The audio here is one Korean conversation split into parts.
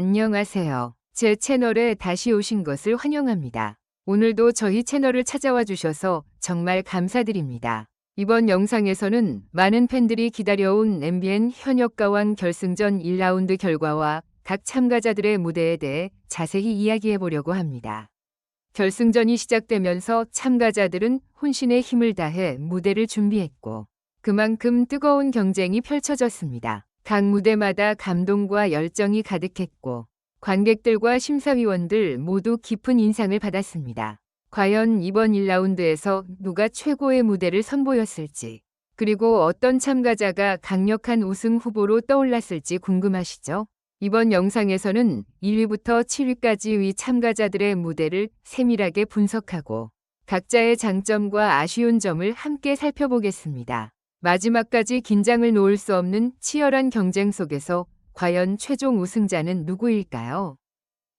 안녕하세요. 제 채널에 다시 오신 것을 환영합니다. 오늘도 저희 채널을 찾아와 주셔서 정말 감사드립니다. 이번 영상에서는 많은 팬들이 기다려온 MBN 현역 가왕 결승전 1라운드 결과와 각 참가자들의 무대에 대해 자세히 이야기해 보려고 합니다. 결승전이 시작되면서 참가자들은 혼신의 힘을 다해 무대를 준비했고 그만큼 뜨거운 경쟁이 펼쳐졌습니다. 각 무대마다 감동과 열정이 가득했고 관객들과 심사위원들 모두 깊은 인상을 받았습니다. 과연 이번 1라운드에서 누가 최고의 무대를 선보였을지 그리고 어떤 참가자가 강력한 우승 후보로 떠올랐을지 궁금하시죠? 이번 영상에서는 1위부터 7위까지 위 참가자들의 무대를 세밀하게 분석하고 각자의 장점과 아쉬운 점을 함께 살펴보겠습니다. 마지막까지 긴장을 놓을 수 없는 치열한 경쟁 속에서 과연 최종 우승자는 누구일까요?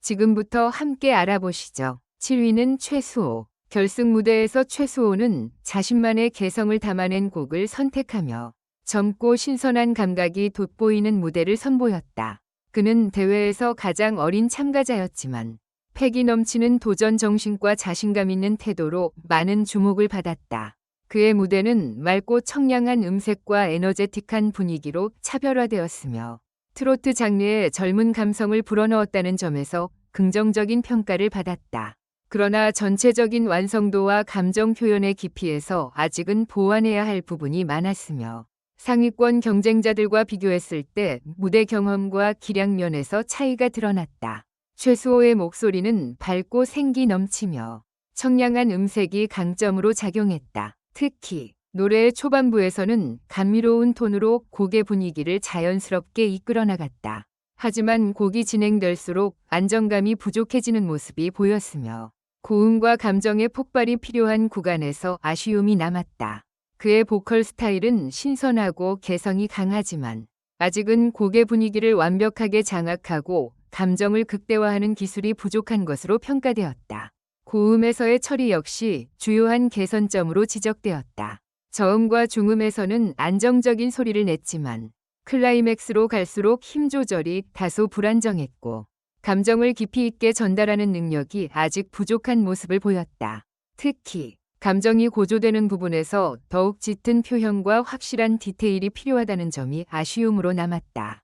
지금부터 함께 알아보시죠. 7위는 최수호. 결승 무대에서 최수호는 자신만의 개성을 담아낸 곡을 선택하며 젊고 신선한 감각이 돋보이는 무대를 선보였다. 그는 대회에서 가장 어린 참가자였지만 패기 넘치는 도전 정신과 자신감 있는 태도로 많은 주목을 받았다. 그의 무대는 맑고 청량한 음색과 에너제틱한 분위기로 차별화되었으며 트로트 장르의 젊은 감성을 불어넣었다는 점에서 긍정적인 평가를 받았다. 그러나 전체적인 완성도와 감정 표현의 깊이에서 아직은 보완해야 할 부분이 많았으며 상위권 경쟁자들과 비교했을 때 무대 경험과 기량 면에서 차이가 드러났다. 최수호의 목소리는 밝고 생기 넘치며 청량한 음색이 강점으로 작용했다. 특히 노래의 초반부에서는 감미로운 톤으로 곡의 분위기를 자연스럽게 이끌어 나갔다. 하지만 곡이 진행될수록 안정감이 부족해지는 모습이 보였으며 고음과 감정의 폭발이 필요한 구간에서 아쉬움이 남았다. 그의 보컬 스타일은 신선하고 개성이 강하지만 아직은 곡의 분위기를 완벽하게 장악하고 감정을 극대화하는 기술이 부족한 것으로 평가되었다. 고음에서의 처리 역시 주요한 개선점으로 지적되었다. 저음과 중음에서는 안정적인 소리를 냈지만 클라이맥스로 갈수록 힘 조절이 다소 불안정했고 감정을 깊이 있게 전달하는 능력이 아직 부족한 모습을 보였다. 특히 감정이 고조되는 부분에서 더욱 짙은 표현과 확실한 디테일이 필요하다는 점이 아쉬움으로 남았다.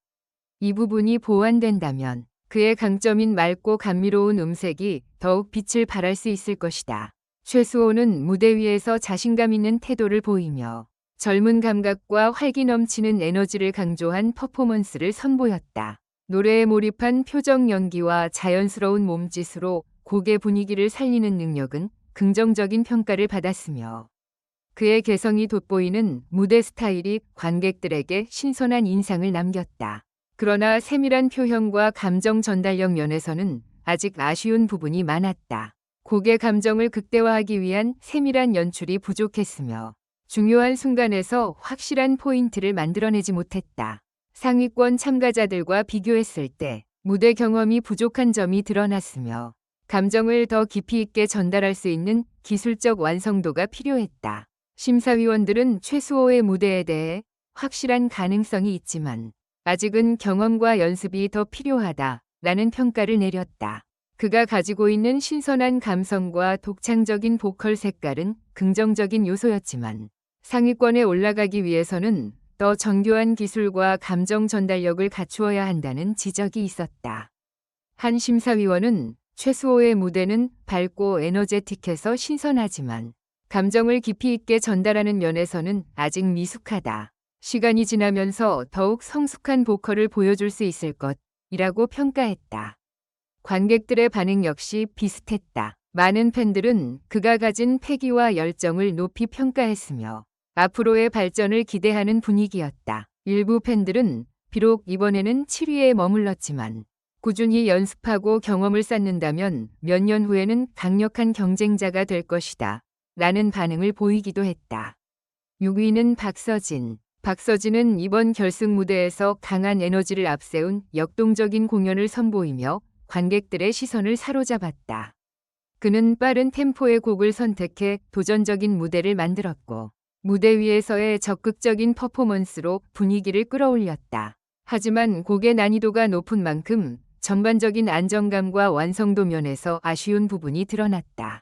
이 부분이 보완된다면 그의 강점인 맑고 감미로운 음색이 더욱 빛을 발할 수 있을 것이다. 최수호는 무대 위에서 자신감 있는 태도를 보이며 젊은 감각과 활기 넘치는 에너지를 강조한 퍼포먼스를 선보였다. 노래에 몰입한 표정 연기와 자연스러운 몸짓으로 곡의 분위기를 살리는 능력은 긍정적인 평가를 받았으며 그의 개성이 돋보이는 무대 스타일이 관객들에게 신선한 인상을 남겼다. 그러나 세밀한 표현과 감정 전달력 면에서는 아직 아쉬운 부분이 많았다. 곡의 감정을 극대화하기 위한 세밀한 연출이 부족했으며 중요한 순간에서 확실한 포인트를 만들어내지 못했다. 상위권 참가자들과 비교했을 때 무대 경험이 부족한 점이 드러났으며 감정을 더 깊이 있게 전달할 수 있는 기술적 완성도가 필요했다. 심사위원들은 최수호의 무대에 대해 확실한 가능성이 있지만 아직은 경험과 연습이 더 필요하다 라는 평가를 내렸다. 그가 가지고 있는 신선한 감성과 독창적인 보컬 색깔은 긍정적인 요소였지만 상위권에 올라가기 위해서는 더 정교한 기술과 감정 전달력을 갖추어야 한다는 지적이 있었다. 한 심사위원은 최수호의 무대는 밝고 에너제틱해서 신선하지만 감정을 깊이 있게 전달하는 면에서는 아직 미숙하다. 시간이 지나면서 더욱 성숙한 보컬을 보여줄 수 있을 것이라고 평가했다. 관객들의 반응 역시 비슷했다. 많은 팬들은 그가 가진 패기와 열정을 높이 평가했으며 앞으로의 발전을 기대하는 분위기였다. 일부 팬들은 비록 이번에는 7위에 머물렀지만 꾸준히 연습하고 경험을 쌓는다면 몇 년 후에는 강력한 경쟁자가 될 것이다. 라는 반응을 보이기도 했다. 6위는 박서진. 박서진은 이번 결승 무대에서 강한 에너지를 앞세운 역동적인 공연을 선보이며 관객들의 시선을 사로잡았다. 그는 빠른 템포의 곡을 선택해 도전적인 무대를 만들었고 무대 위에서의 적극적인 퍼포먼스로 분위기를 끌어올렸다. 하지만 곡의 난이도가 높은 만큼 전반적인 안정감과 완성도 면에서 아쉬운 부분이 드러났다.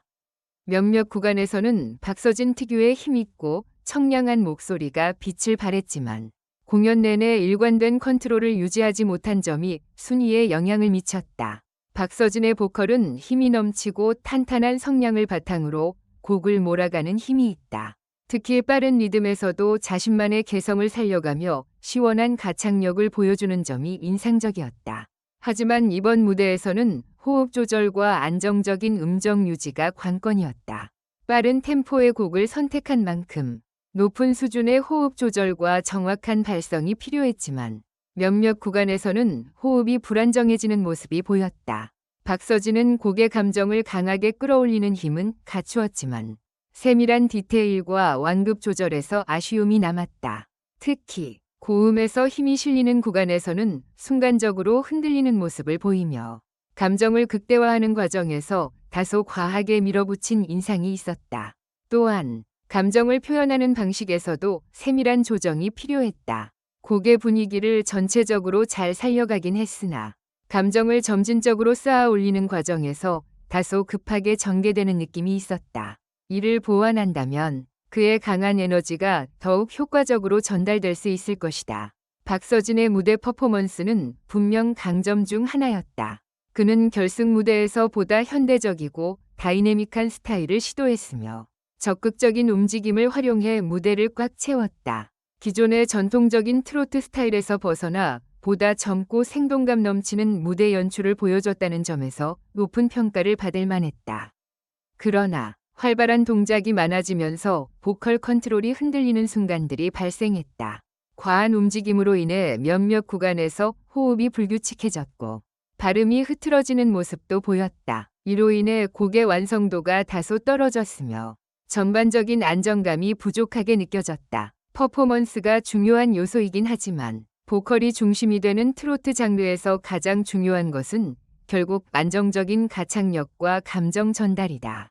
몇몇 구간에서는 박서진 특유의 힘있고 청량한 목소리가 빛을 발했지만 공연 내내 일관된 컨트롤을 유지하지 못한 점이 순위에 영향을 미쳤다. 박서진의 보컬은 힘이 넘치고 탄탄한 성량을 바탕으로 곡을 몰아가는 힘이 있다. 특히 빠른 리듬에서도 자신만의 개성을 살려가며 시원한 가창력을 보여주는 점이 인상적이었다. 하지만 이번 무대에서는 호흡 조절과 안정적인 음정 유지가 관건이었다. 빠른 템포의 곡을 선택한 만큼 높은 수준의 호흡 조절과 정확한 발성이 필요했지만 몇몇 구간에서는 호흡이 불안정해지는 모습이 보였다. 박서진은 곡의 감정을 강하게 끌어올리는 힘은 갖추었지만 세밀한 디테일과 완급 조절에서 아쉬움이 남았다. 특히 고음에서 힘이 실리는 구간에서는 순간적으로 흔들리는 모습을 보이며 감정을 극대화하는 과정에서 다소 과하게 밀어붙인 인상이 있었다. 또한 감정을 표현하는 방식에서도 세밀한 조정이 필요했다. 곡의 분위기를 전체적으로 잘 살려가긴 했으나 감정을 점진적으로 쌓아 올리는 과정에서 다소 급하게 전개되는 느낌이 있었다. 이를 보완한다면 그의 강한 에너지가 더욱 효과적으로 전달될 수 있을 것이다. 박서진의 무대 퍼포먼스는 분명 강점 중 하나였다. 그는 결승 무대에서 보다 현대적이고 다이내믹한 스타일을 시도했으며 적극적인 움직임을 활용해 무대를 꽉 채웠다. 기존의 전통적인 트로트 스타일에서 벗어나 보다 젊고 생동감 넘치는 무대 연출을 보여줬다는 점에서 높은 평가를 받을 만했다. 그러나 활발한 동작이 많아지면서 보컬 컨트롤이 흔들리는 순간들이 발생했다. 과한 움직임으로 인해 몇몇 구간에서 호흡이 불규칙해졌고 발음이 흐트러지는 모습도 보였다. 이로 인해 곡의 완성도가 다소 떨어졌으며 전반적인 안정감이 부족하게 느껴졌다. 퍼포먼스가 중요한 요소이긴 하지만 보컬이 중심이 되는 트로트 장르에서 가장 중요한 것은 결국 안정적인 가창력과 감정 전달이다.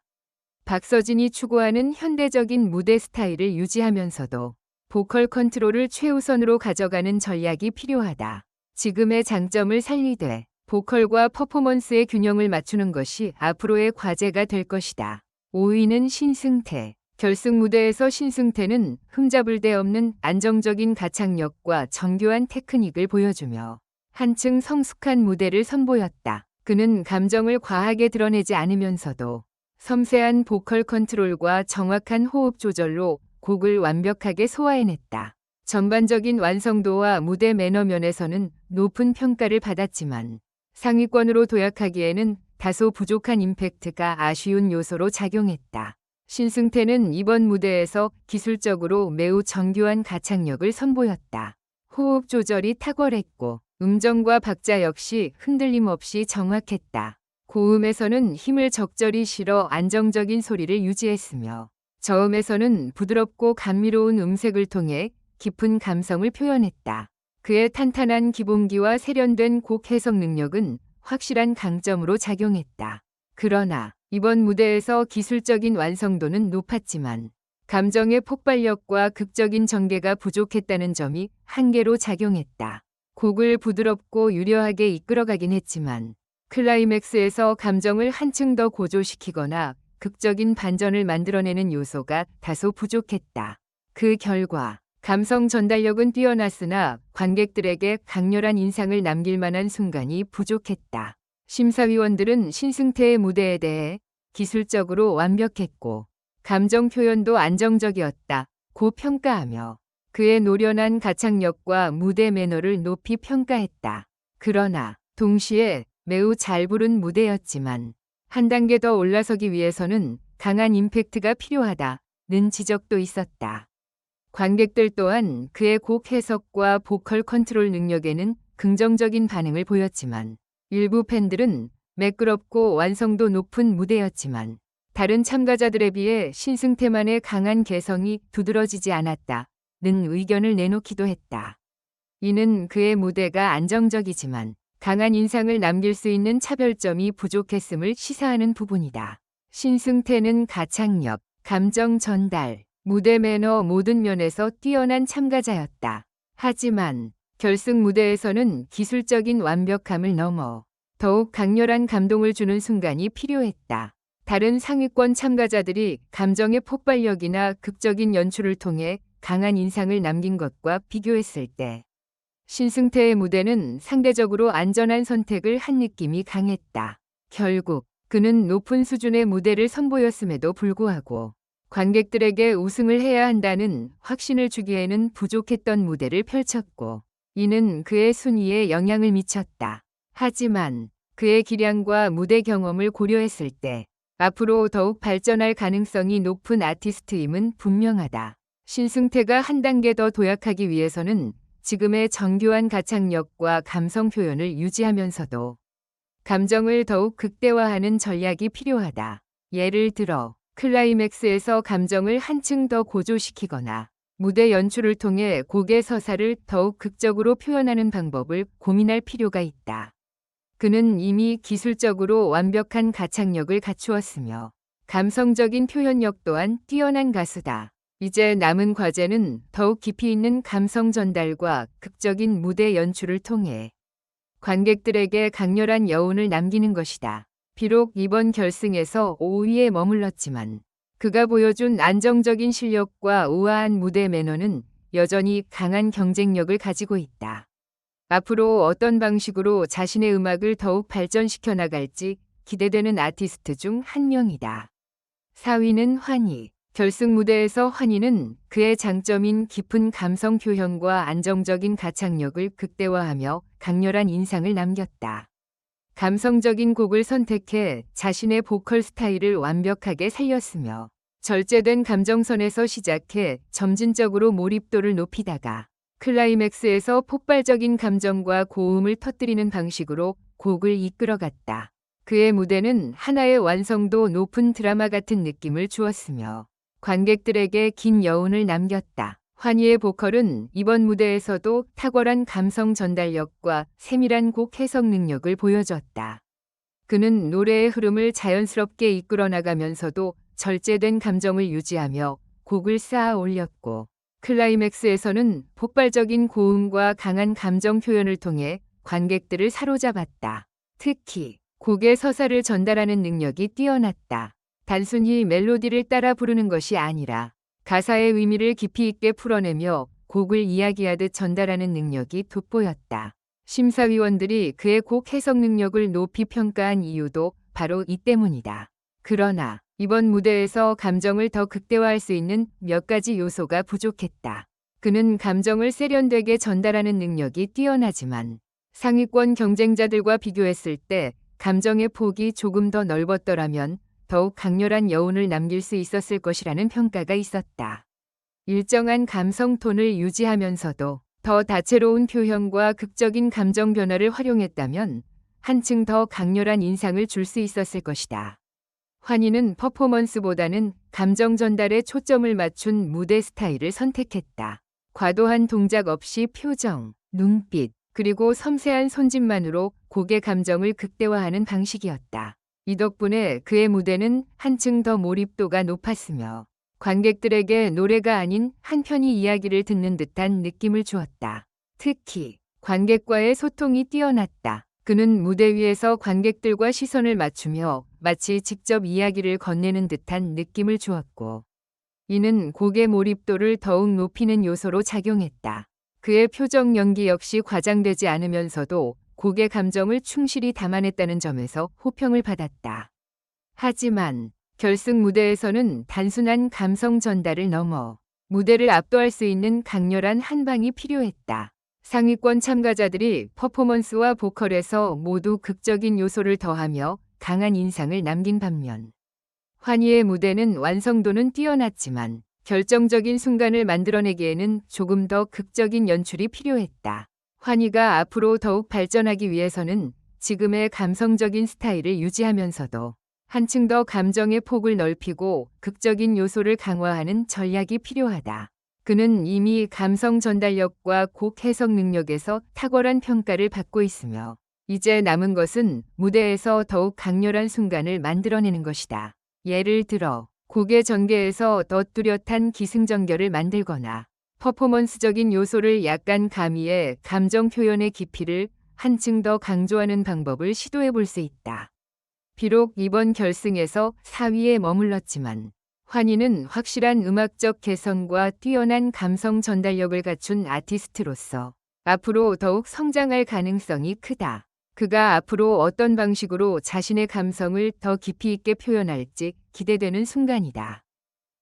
박서진이 추구하는 현대적인 무대 스타일을 유지하면서도 보컬 컨트롤을 최우선으로 가져가는 전략이 필요하다. 지금의 장점을 살리되 보컬과 퍼포먼스의 균형을 맞추는 것이 앞으로의 과제가 될 것이다. 5위는 신승태. 결승 무대에서 신승태는 흠잡을 데 없는 안정적인 가창력과 정교한 테크닉을 보여주며 한층 성숙한 무대를 선보였다. 그는 감정을 과하게 드러내지 않으면서도 섬세한 보컬 컨트롤과 정확한 호흡 조절로 곡을 완벽하게 소화해냈다. 전반적인 완성도와 무대 매너 면에서는 높은 평가를 받았지만 상위권으로 도약하기에는 다소 부족한 임팩트가 아쉬운 요소로 작용했다. 신승태는 이번 무대에서 기술적으로 매우 정교한 가창력을 선보였다. 호흡 조절이 탁월했고 음정과 박자 역시 흔들림 없이 정확했다. 고음에서는 힘을 적절히 실어 안정적인 소리를 유지했으며 저음에서는 부드럽고 감미로운 음색을 통해 깊은 감성을 표현했다. 그의 탄탄한 기본기와 세련된 곡 해석 능력은 확실한 강점으로 작용했다. 그러나 이번 무대에서 기술적인 완성도는 높았지만 감정의 폭발력과 극적인 전개가 부족했다는 점이 한계로 작용했다. 곡을 부드럽고 유려하게 이끌어가긴 했지만 클라이맥스에서 감정을 한층 더 고조시키거나 극적인 반전을 만들어내는 요소가 다소 부족했다. 그 결과 감성 전달력은 뛰어났으나 관객들에게 강렬한 인상을 남길 만한 순간이 부족했다. 심사위원들은 신승태의 무대에 대해 기술적으로 완벽했고 감정 표현도 안정적이었다. 고 평가하며 그의 노련한 가창력과 무대 매너를 높이 평가했다. 그러나 동시에 매우 잘 부른 무대였지만 한 단계 더 올라서기 위해서는 강한 임팩트가 필요하다는 지적도 있었다. 관객들 또한 그의 곡 해석과 보컬 컨트롤 능력에는 긍정적인 반응을 보였지만 일부 팬들은 매끄럽고 완성도 높은 무대였지만 다른 참가자들에 비해 신승태만의 강한 개성이 두드러지지 않았다는 의견을 내놓기도 했다. 이는 그의 무대가 안정적이지만 강한 인상을 남길 수 있는 차별점이 부족했음을 시사하는 부분이다. 신승태는 가창력, 감정 전달, 무대 매너 모든 면에서 뛰어난 참가자였다. 하지만 결승 무대에서는 기술적인 완벽함을 넘어 더욱 강렬한 감동을 주는 순간이 필요했다. 다른 상위권 참가자들이 감정의 폭발력이나 극적인 연출을 통해 강한 인상을 남긴 것과 비교했을 때 신승태의 무대는 상대적으로 안전한 선택을 한 느낌이 강했다. 결국 그는 높은 수준의 무대를 선보였음에도 불구하고 관객들에게 우승을 해야 한다는 확신을 주기에는 부족했던 무대를 펼쳤고 이는 그의 순위에 영향을 미쳤다. 하지만 그의 기량과 무대 경험을 고려했을 때 앞으로 더욱 발전할 가능성이 높은 아티스트임은 분명하다. 신승태가 한 단계 더 도약하기 위해서는 지금의 정교한 가창력과 감성 표현을 유지하면서도 감정을 더욱 극대화하는 전략이 필요하다. 예를 들어 클라이맥스에서 감정을 한층 더 고조시키거나 무대 연출을 통해 곡의 서사를 더욱 극적으로 표현하는 방법을 고민할 필요가 있다. 그는 이미 기술적으로 완벽한 가창력을 갖추었으며 감성적인 표현력 또한 뛰어난 가수다. 이제 남은 과제는 더욱 깊이 있는 감성 전달과 극적인 무대 연출을 통해 관객들에게 강렬한 여운을 남기는 것이다. 비록 이번 결승에서 5위에 머물렀지만 그가 보여준 안정적인 실력과 우아한 무대 매너는 여전히 강한 경쟁력을 가지고 있다. 앞으로 어떤 방식으로 자신의 음악을 더욱 발전시켜 나갈지 기대되는 아티스트 중 한 명이다. 4위는 환희. 결승 무대에서 환희는 그의 장점인 깊은 감성 표현과 안정적인 가창력을 극대화하며 강렬한 인상을 남겼다. 감성적인 곡을 선택해 자신의 보컬 스타일을 완벽하게 살렸으며 절제된 감정선에서 시작해 점진적으로 몰입도를 높이다가 클라이맥스에서 폭발적인 감정과 고음을 터뜨리는 방식으로 곡을 이끌어갔다. 그의 무대는 하나의 완성도 높은 드라마 같은 느낌을 주었으며 관객들에게 긴 여운을 남겼다. 환희의 보컬은 이번 무대에서도 탁월한 감성 전달력과 세밀한 곡 해석 능력을 보여줬다. 그는 노래의 흐름을 자연스럽게 이끌어 나가면서도 절제된 감정을 유지하며 곡을 쌓아 올렸고 클라이맥스에서는 폭발적인 고음과 강한 감정 표현을 통해 관객들을 사로잡았다. 특히 곡의 서사를 전달하는 능력이 뛰어났다. 단순히 멜로디를 따라 부르는 것이 아니라 가사의 의미를 깊이 있게 풀어내며 곡을 이야기하듯 전달하는 능력이 돋보였다. 심사위원들이 그의 곡 해석 능력을 높이 평가한 이유도 바로 이 때문이다. 그러나 이번 무대에서 감정을 더 극대화할 수 있는 몇 가지 요소가 부족했다. 그는 감정을 세련되게 전달하는 능력이 뛰어나지만 상위권 경쟁자들과 비교했을 때 감정의 폭이 조금 더 넓었더라면 더욱 강렬한 여운을 남길 수 있었을 것이라는 평가가 있었다. 일정한 감성 톤을 유지하면서도 더 다채로운 표현과 극적인 감정 변화를 활용했다면 한층 더 강렬한 인상을 줄 수 있었을 것이다. 환희는 퍼포먼스보다는 감정 전달에 초점을 맞춘 무대 스타일을 선택했다. 과도한 동작 없이 표정, 눈빛, 그리고 섬세한 손짓만으로 곡의 감정을 극대화하는 방식이었다. 이 덕분에 그의 무대는 한층 더 몰입도가 높았으며 관객들에게 노래가 아닌 한 편의 이야기를 듣는 듯한 느낌을 주었다. 특히 관객과의 소통이 뛰어났다. 그는 무대 위에서 관객들과 시선을 맞추며 마치 직접 이야기를 건네는 듯한 느낌을 주었고 이는 곡의 몰입도를 더욱 높이는 요소로 작용했다. 그의 표정 연기 역시 과장되지 않으면서도 곡의 감정을 충실히 담아냈다는 점에서 호평을 받았다. 하지만 결승 무대에서는 단순한 감성 전달을 넘어 무대를 압도할 수 있는 강렬한 한 방이 필요했다. 상위권 참가자들이 퍼포먼스와 보컬에서 모두 극적인 요소를 더하며 강한 인상을 남긴 반면 환희의 무대는 완성도는 뛰어났지만 결정적인 순간을 만들어내기에는 조금 더 극적인 연출이 필요했다. 환희가 앞으로 더욱 발전하기 위해서는 지금의 감성적인 스타일을 유지하면서도 한층 더 감정의 폭을 넓히고 극적인 요소를 강화하는 전략이 필요하다. 그는 이미 감성 전달력과 곡 해석 능력에서 탁월한 평가를 받고 있으며 이제 남은 것은 무대에서 더욱 강렬한 순간을 만들어내는 것이다. 예를 들어 곡의 전개에서 더 뚜렷한 기승전결을 만들거나 퍼포먼스적인 요소를 약간 가미해 감정 표현의 깊이를 한층 더 강조하는 방법을 시도해 볼 수 있다. 비록 이번 결승에서 4위에 머물렀지만 환희는 확실한 음악적 개성과 뛰어난 감성 전달력을 갖춘 아티스트로서 앞으로 더욱 성장할 가능성이 크다. 그가 앞으로 어떤 방식으로 자신의 감성을 더 깊이 있게 표현할지 기대되는 순간이다.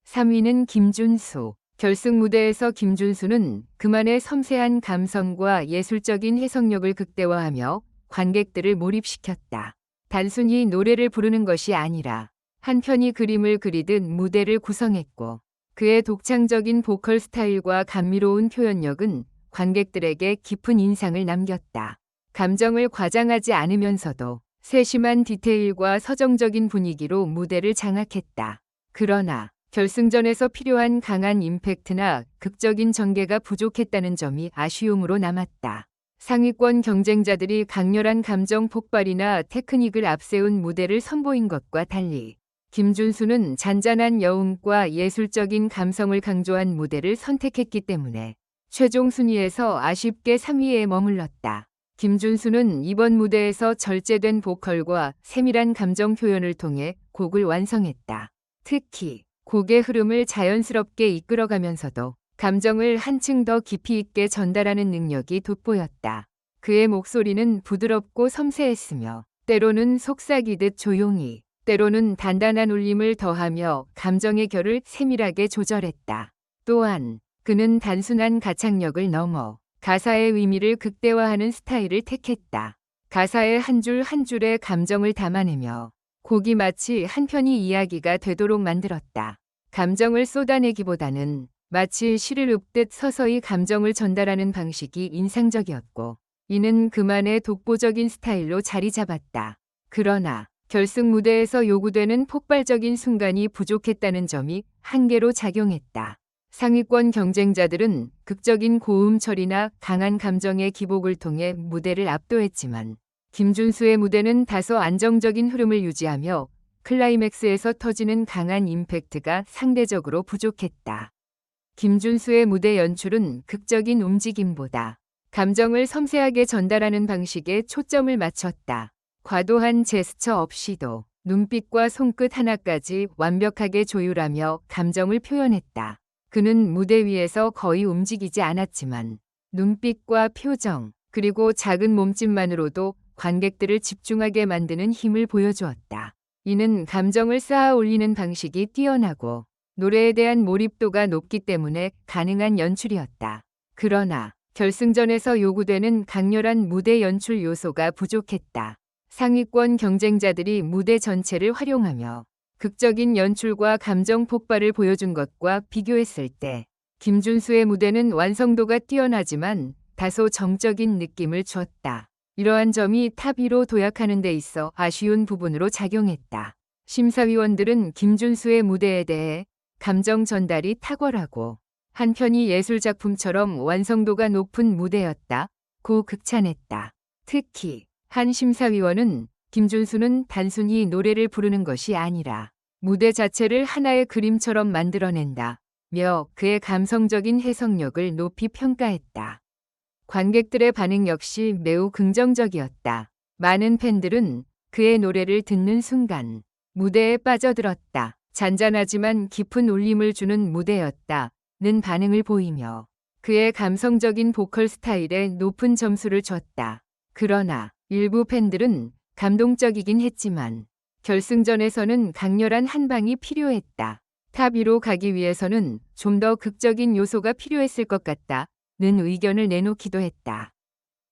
3위는 김준수. 결승 무대에서 김준수는 그만의 섬세한 감성과 예술적인 해석력을 극대화하며 관객들을 몰입시켰다. 단순히 노래를 부르는 것이 아니라 한 편이 그림을 그리듯 무대를 구성했고 그의 독창적인 보컬 스타일과 감미로운 표현력은 관객들에게 깊은 인상을 남겼다. 감정을 과장하지 않으면서도 세심한 디테일과 서정적인 분위기로 무대를 장악했다. 그러나 결승전에서 필요한 강한 임팩트나 극적인 전개가 부족했다는 점이 아쉬움으로 남았다. 상위권 경쟁자들이 강렬한 감정 폭발이나 테크닉을 앞세운 무대를 선보인 것과 달리 김준수는 잔잔한 여운과 예술적인 감성을 강조한 무대를 선택했기 때문에 최종 순위에서 아쉽게 3위에 머물렀다. 김준수는 이번 무대에서 절제된 보컬과 세밀한 감정 표현을 통해 곡을 완성했다. 특히 곡의 흐름을 자연스럽게 이끌어가면서도 감정을 한층 더 깊이 있게 전달하는 능력이 돋보였다. 그의 목소리는 부드럽고 섬세했으며 때로는 속삭이듯 조용히 때로는 단단한 울림을 더하며 감정의 결을 세밀하게 조절했다. 또한 그는 단순한 가창력을 넘어 가사의 의미를 극대화하는 스타일을 택했다. 가사의 한 줄한 줄의 감정을 담아내며 곡이 마치 한 편의 이야기가 되도록 만들었다. 감정을 쏟아내기보다는 마치 시를 읊듯 서서히 감정을 전달하는 방식이 인상적이었고 이는 그만의 독보적인 스타일로 자리 잡았다. 그러나 결승 무대에서 요구되는 폭발적인 순간이 부족했다는 점이 한계로 작용했다. 상위권 경쟁자들은 극적인 고음 처리나 강한 감정의 기복을 통해 무대를 압도했지만 김준수의 무대는 다소 안정적인 흐름을 유지하며 클라이맥스에서 터지는 강한 임팩트가 상대적으로 부족했다. 김준수의 무대 연출은 극적인 움직임보다 감정을 섬세하게 전달하는 방식에 초점을 맞췄다. 과도한 제스처 없이도 눈빛과 손끝 하나까지 완벽하게 조율하며 감정을 표현했다. 그는 무대 위에서 거의 움직이지 않았지만 눈빛과 표정, 그리고 작은 몸짓만으로도 관객들을 집중하게 만드는 힘을 보여주었다. 이는 감정을 쌓아 올리는 방식이 뛰어나고 노래에 대한 몰입도가 높기 때문에 가능한 연출이었다. 그러나 결승전에서 요구되는 강렬한 무대 연출 요소가 부족했다. 상위권 경쟁자들이 무대 전체를 활용하며 극적인 연출과 감정 폭발을 보여준 것과 비교했을 때 김준수의 무대는 완성도가 뛰어나지만 다소 정적인 느낌을 줬다. 이러한 점이 탑 2로 도약하는 데 있어 아쉬운 부분으로 작용했다. 심사위원들은 김준수의 무대에 대해 감정 전달이 탁월하고 한편이 예술작품처럼 완성도가 높은 무대였다. 고 극찬했다. 특히 한 심사위원은 김준수는 단순히 노래를 부르는 것이 아니라 무대 자체를 하나의 그림처럼 만들어낸다. 며 그의 감성적인 해석력을 높이 평가했다. 관객들의 반응 역시 매우 긍정적이었다. 많은 팬들은 그의 노래를 듣는 순간 무대에 빠져들었다. 잔잔하지만 깊은 울림을 주는 무대였다. 는 반응을 보이며 그의 감성적인 보컬 스타일에 높은 점수를 줬다. 그러나 일부 팬들은 감동적이긴 했지만 결승전에서는 강렬한 한 방이 필요했다. 탑 2로 가기 위해서는 좀 더 극적인 요소가 필요했을 것 같다. 는 의견을 내놓기도 했다.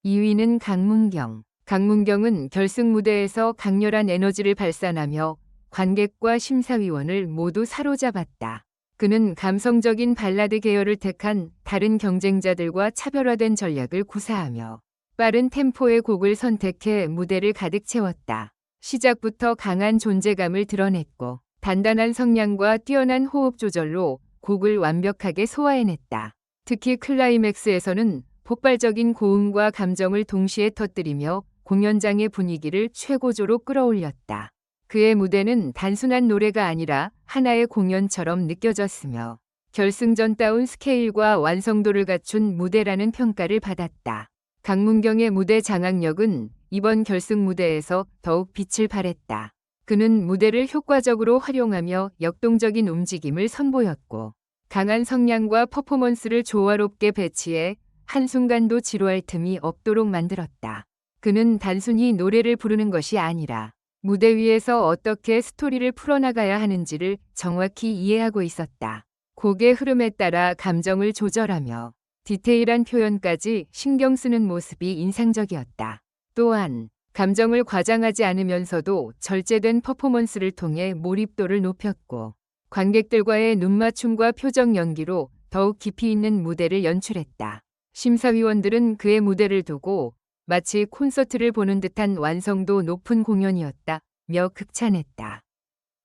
2위는 강문경. 강문경은 결승 무대에서 강렬한 에너지를 발산하며 관객과 심사위원을 모두 사로잡았다. 그는 감성적인 발라드 계열을 택한 다른 경쟁자들과 차별화된 전략을 구사하며 빠른 템포의 곡을 선택해 무대를 가득 채웠다. 시작부터 강한 존재감을 드러냈고 단단한 성량과 뛰어난 호흡 조절로 곡을 완벽하게 소화해냈다. 특히 클라이맥스에서는 폭발적인 고음과 감정을 동시에 터뜨리며 공연장의 분위기를 최고조로 끌어올렸다. 그의 무대는 단순한 노래가 아니라 하나의 공연처럼 느껴졌으며 결승전다운 스케일과 완성도를 갖춘 무대라는 평가를 받았다. 강문경의 무대 장악력은 이번 결승 무대에서 더욱 빛을 발했다. 그는 무대를 효과적으로 활용하며 역동적인 움직임을 선보였고 강한 성량과 퍼포먼스를 조화롭게 배치해 한순간도 지루할 틈이 없도록 만들었다. 그는 단순히 노래를 부르는 것이 아니라 무대 위에서 어떻게 스토리를 풀어나가야 하는지를 정확히 이해하고 있었다. 곡의 흐름에 따라 감정을 조절하며 디테일한 표현까지 신경 쓰는 모습이 인상적이었다. 또한 감정을 과장하지 않으면서도 절제된 퍼포먼스를 통해 몰입도를 높였고 관객들과의 눈맞춤과 표정 연기로 더욱 깊이 있는 무대를 연출했다. 심사위원들은 그의 무대를 두고 마치 콘서트를 보는 듯한 완성도 높은 공연이었다. 며 극찬했다.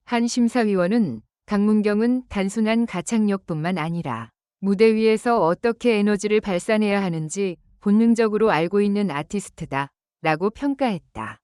한 심사위원은 강문경은 단순한 가창력뿐만 아니라 무대 위에서 어떻게 에너지를 발산해야 하는지 본능적으로 알고 있는 아티스트다. 라고 평가했다.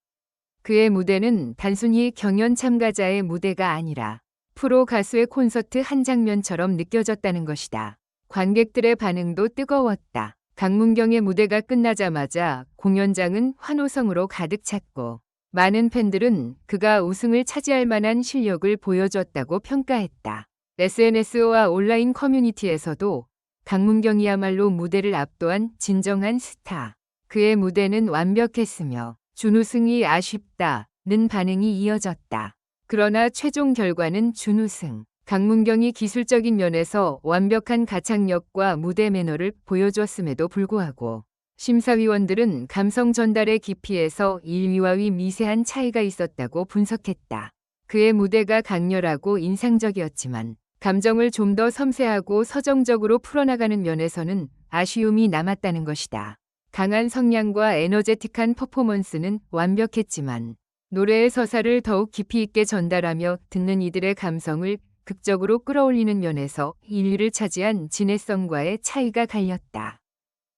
그의 무대는 단순히 경연 참가자의 무대가 아니라 프로 가수의 콘서트 한 장면처럼 느껴졌다는 것이다. 관객들의 반응도 뜨거웠다. 강문경의 무대가 끝나자마자 공연장은 환호성으로 가득 찼고 많은 팬들은 그가 우승을 차지할 만한 실력을 보여줬다고 평가했다. SNS와 온라인 커뮤니티에서도 강문경이야말로 무대를 압도한 진정한 스타. 그의 무대는 완벽했으며 준우승이 아쉽다는 반응이 이어졌다. 그러나 최종 결과는 준우승. 강문경이 기술적인 면에서 완벽한 가창력과 무대 매너를 보여줬음에도 불구하고 심사위원들은 감성 전달의 깊이에서 일위와 위 미세한 차이가 있었다고 분석했다. 그의 무대가 강렬하고 인상적이었지만 감정을 좀 더 섬세하고 서정적으로 풀어나가는 면에서는 아쉬움이 남았다는 것이다. 강한 성량과 에너제틱한 퍼포먼스는 완벽했지만 노래의 서사를 더욱 깊이 있게 전달하며 듣는 이들의 감성을 극적으로 끌어올리는 면에서 1위를 차지한 진해성과의 차이가 갈렸다.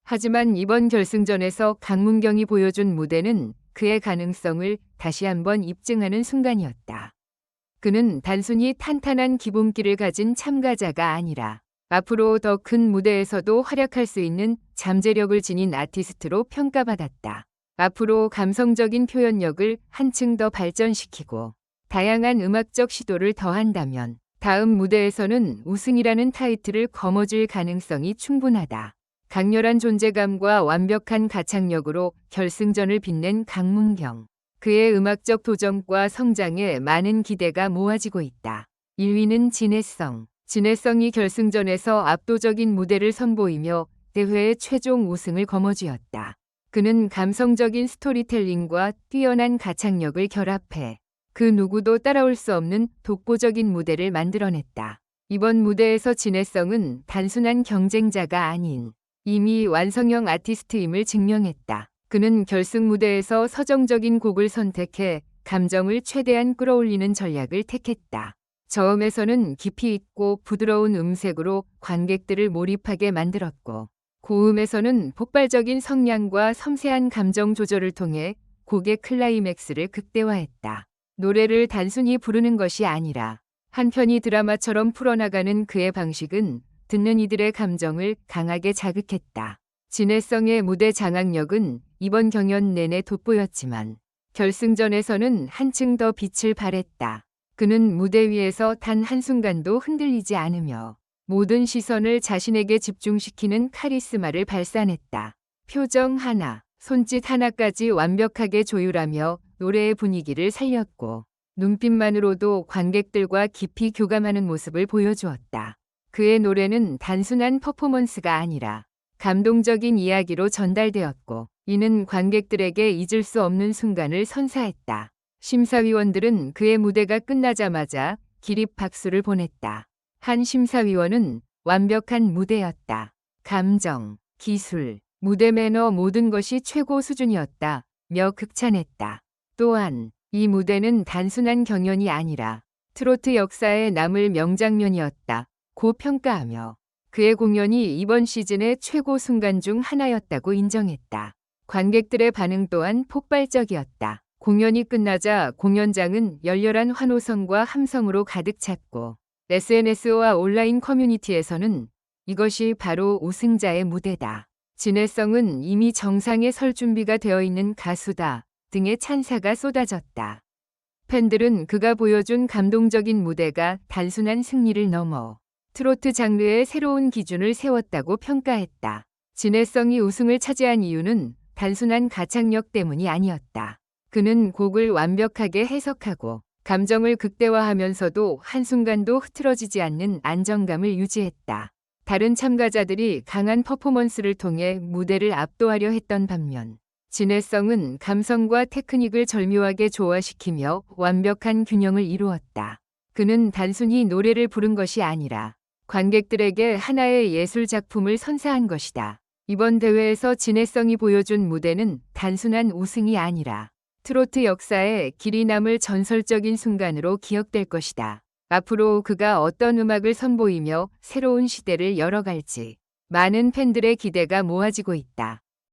하지만 이번 결승전에서 강문경이 보여준 무대는 그의 가능성을 다시 한번 입증하는 순간이었다. 그는 단순히 탄탄한 기본기를 가진 참가자가 아니라 앞으로 더 큰 무대에서도 활약할 수 있는 잠재력을 지닌 아티스트로 평가받았다. 앞으로 감성적인 표현력을 한층 더 발전시키고 다양한 음악적 시도를 더한다면 다음 무대에서는 우승이라는 타이틀을 거머쥘 가능성이 충분하다. 강렬한 존재감과 완벽한 가창력으로 결승전을 빛낸 강문경. 그의 음악적 도전과 성장에 많은 기대가 모아지고 있다. 1위는 진해성. 진해성이 결승전에서 압도적인 무대를 선보이며 대회의 최종 우승을 거머쥐었다. 그는 감성적인 스토리텔링과 뛰어난 가창력을 결합해 그 누구도 따라올 수 없는 독보적인 무대를 만들어냈다. 이번 무대에서 진해성은 단순한 경쟁자가 아닌 이미 완성형 아티스트임을 증명했다. 그는 결승 무대에서 서정적인 곡을 선택해 감정을 최대한 끌어올리는 전략을 택했다. 저음에서는 깊이 있고 부드러운 음색으로 관객들을 몰입하게 만들었고, 고음에서는 폭발적인 성량과 섬세한 감정 조절을 통해 곡의 클라이맥스를 극대화했다. 노래를 단순히 부르는 것이 아니라 한편이 드라마처럼 풀어나가는 그의 방식은 듣는 이들의 감정을 강하게 자극했다. 진해성의 무대 장악력은 이번 경연 내내 돋보였지만 결승전에서는 한층 더 빛을 발했다. 그는 무대 위에서 단 한순간도 흔들리지 않으며 모든 시선을 자신에게 집중시키는 카리스마를 발산했다. 표정 하나, 손짓 하나까지 완벽하게 조율하며 노래의 분위기를 살렸고 눈빛만으로도 관객들과 깊이 교감하는 모습을 보여주었다. 그의 노래는 단순한 퍼포먼스가 아니라 감동적인 이야기로 전달되었고 이는 관객들에게 잊을 수 없는 순간을 선사했다. 심사위원들은 그의 무대가 끝나자마자 기립 박수를 보냈다. 한 심사위원은 완벽한 무대였다. 감정, 기술, 무대 매너 모든 것이 최고 수준이었다. 며 극찬했다. 또한 이 무대는 단순한 경연이 아니라 트로트 역사에 남을 명장면이었다. 고 평가하며 그의 공연이 이번 시즌의 최고 순간 중 하나였다고 인정했다. 관객들의 반응 또한 폭발적이었다. 공연이 끝나자 공연장은 열렬한 환호성과 함성으로 가득 찼고 SNS와 온라인 커뮤니티에서는 이것이 바로 우승자의 무대다. 진해성은 이미 정상에 설 준비가 되어 있는 가수다 등의 찬사가 쏟아졌다. 팬들은 그가 보여준 감동적인 무대가 단순한 승리를 넘어 트로트 장르의 새로운 기준을 세웠다고 평가했다. 진해성이 우승을 차지한 이유는 단순한 가창력 때문이 아니었다. 그는 곡을 완벽하게 해석하고 감정을 극대화하면서도 한순간도 흐트러지지 않는 안정감을 유지했다. 다른 참가자들이 강한 퍼포먼스를 통해 무대를 압도하려 했던 반면 진해성은 감성과 테크닉을 절묘하게 조화시키며 완벽한 균형을 이루었다. 그는 단순히 노래를 부른 것이 아니라 관객들에게 하나의 예술 작품을 선사한 것이다. 이번 대회에서 진해성이 보여준 무대는 단순한 우승이 아니라 트로트 역사에 길이 남을 전설적인 순간으로 기억될 것이다. 앞으로 그가 어떤 음악을 선보이며 새로운 시대를 열어갈지 많은 팬들의 기대가 모아지고 있다.